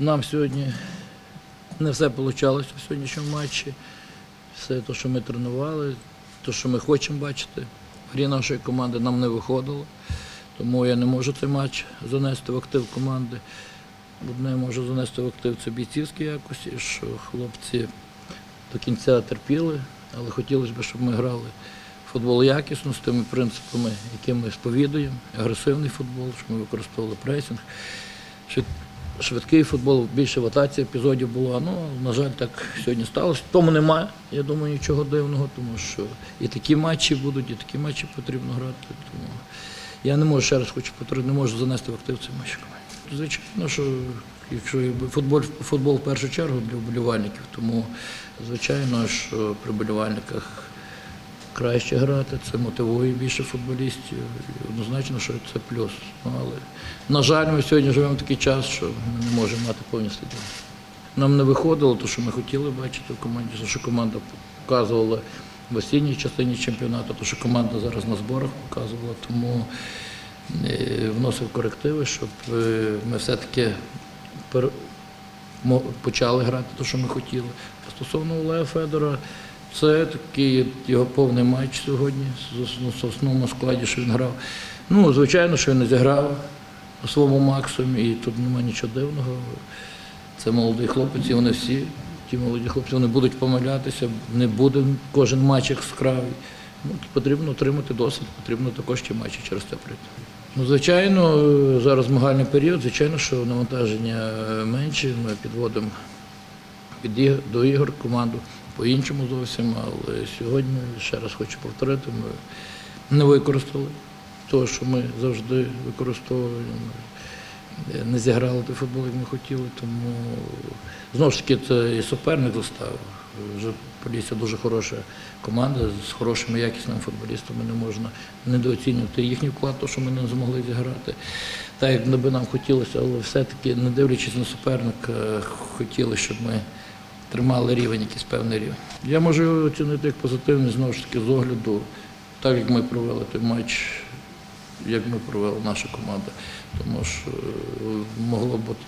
Нам сьогодні не все вийшло в сьогоднішньому матчі. Все те, що ми тренували, те, що ми хочемо бачити в грі нашої команди, нам не виходило. Тому я не можу цей матч занести в актив команди. Одне можу занести в актив це бійцівські якості, що хлопці до кінця терпіли, але хотілося б, щоб ми грали в футбол якісно з тими принципами, які ми сповідуємо. Агресивний футбол, щоб ми використовували пресинг. Швид- Швидкий футбол, більше в атаці епізодів було. Ну, на жаль, так сьогодні сталося. Тому немає, я думаю, нічого дивного, тому що і такі матчі будуть, і такі матчі потрібно грати. Тому я не можу ще раз хочу повторити, не можу занести в актив цей матч. Звичайно, що якщо футбол, футбол в першу чергу для вболівальників, тому звичайно, що при вболівальниках краще грати, це мотивує більше футболістів. І однозначно, що це плюс. Ну, але, на жаль, ми сьогодні живемо в такий час, що ми не можемо мати повні стадіон. Нам не виходило те, що ми хотіли бачити в команді, те, що команда показувала в осінній частині чемпіонату, те, що команда зараз на зборах показувала, тому е, вносив корективи, щоб е, ми все-таки почали грати те, що ми хотіли. Стосовно Олега Федора, це такий його повний матч сьогодні ос- з основному складі, що він грав. Ну, звичайно, що він не зіграв у своєму максимумі, і тут немає нічого дивного. Це молодий хлопець, і вони всі, ті молоді хлопці, вони будуть помилятися, не буде кожен матч яскравий. Ну, потрібно отримати досвід, потрібно також ті матчі через це прийти. Ну, звичайно, зараз змагальний період, звичайно, що навантаження е, менші, ми підводимо під іг- до ігор команду по-іншому зовсім, але сьогодні, ще раз хочу повторити, ми не використали того, що ми завжди використовуємо. Не зіграли той футбол, як ми хотіли, тому знову ж таки це і суперник заставив. Вже Полісся дуже хороша команда з хорошими якісними футболістами. Не можна недооцінювати їхній вклад, то, що ми не змогли зіграти. Так як би нам хотілося, але все-таки, не дивлячись на суперника, хотіли, щоб ми тримали рівень, якийсь певний рівень. Я можу оцінити як позитивний, знову ж таки, з огляду, так як ми провели той матч, як ми провели наша команда. Тому що е, могло бути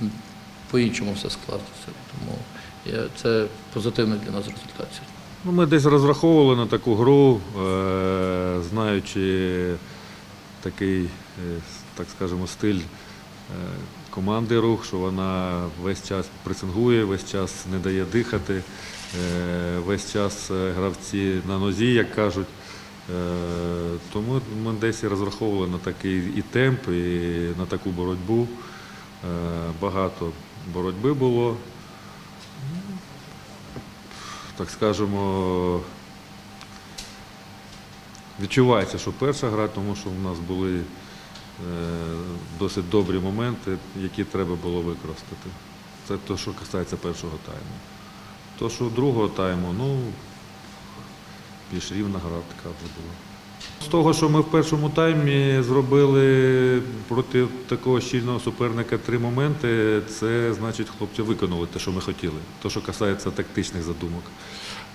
по-іншому все скластися. Тому я, це позитивний для нас результат. Ну, ми десь розраховували на таку гру, е, знаючи такий, е, так скажемо, стиль команди рух, що вона весь час пресингує, весь час не дає дихати, е, весь час е, гравці на нозі, як кажуть. Е, Тому ми десь і розраховували на такий і темп, і на таку боротьбу. Е, Багато боротьби було так скажемо, відчувається, що перша гра, тому що в нас були е, досить добрі моменти, які треба було використати. Це те, що касається першого тайму. То, що другого тайму, ну, більш рівна гра така була. З того, що ми в першому таймі зробили проти такого щільного суперника три моменти, це значить, хлопці виконали те, що ми хотіли. Те, що касається тактичних задумок.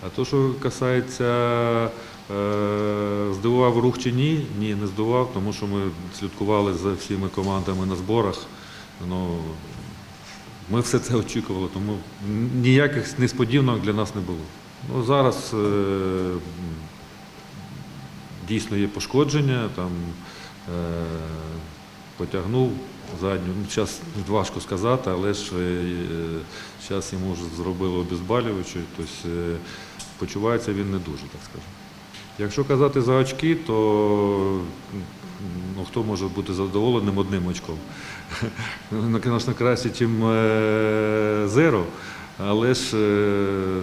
А то, що касається, е, здивував рух чи ні, ні, не здивував, тому що ми слідкували за всіми командами на зборах. Ну, ми все це очікували, тому ніяких несподіванок для нас не було. Ну, зараз е, дійсно є пошкодження, там е, потягнув задню. Ну, зараз важко сказати, але ж зараз йому вже зробили обезболюючий, тобто е, почувається він не дуже, так скажемо. Якщо казати за очки, то ну, хто може бути задоволеним одним очком? Ну, звісно, краще, ніж зеро, але ж е,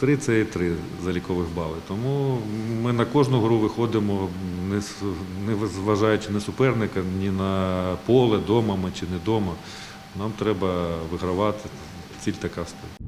Три це і три залікових бали. Тому ми на кожну гру виходимо, не, зважаючи на суперника, ні на поле, дома ми чи не дома. Нам треба вигравати. Ціль така стоїть.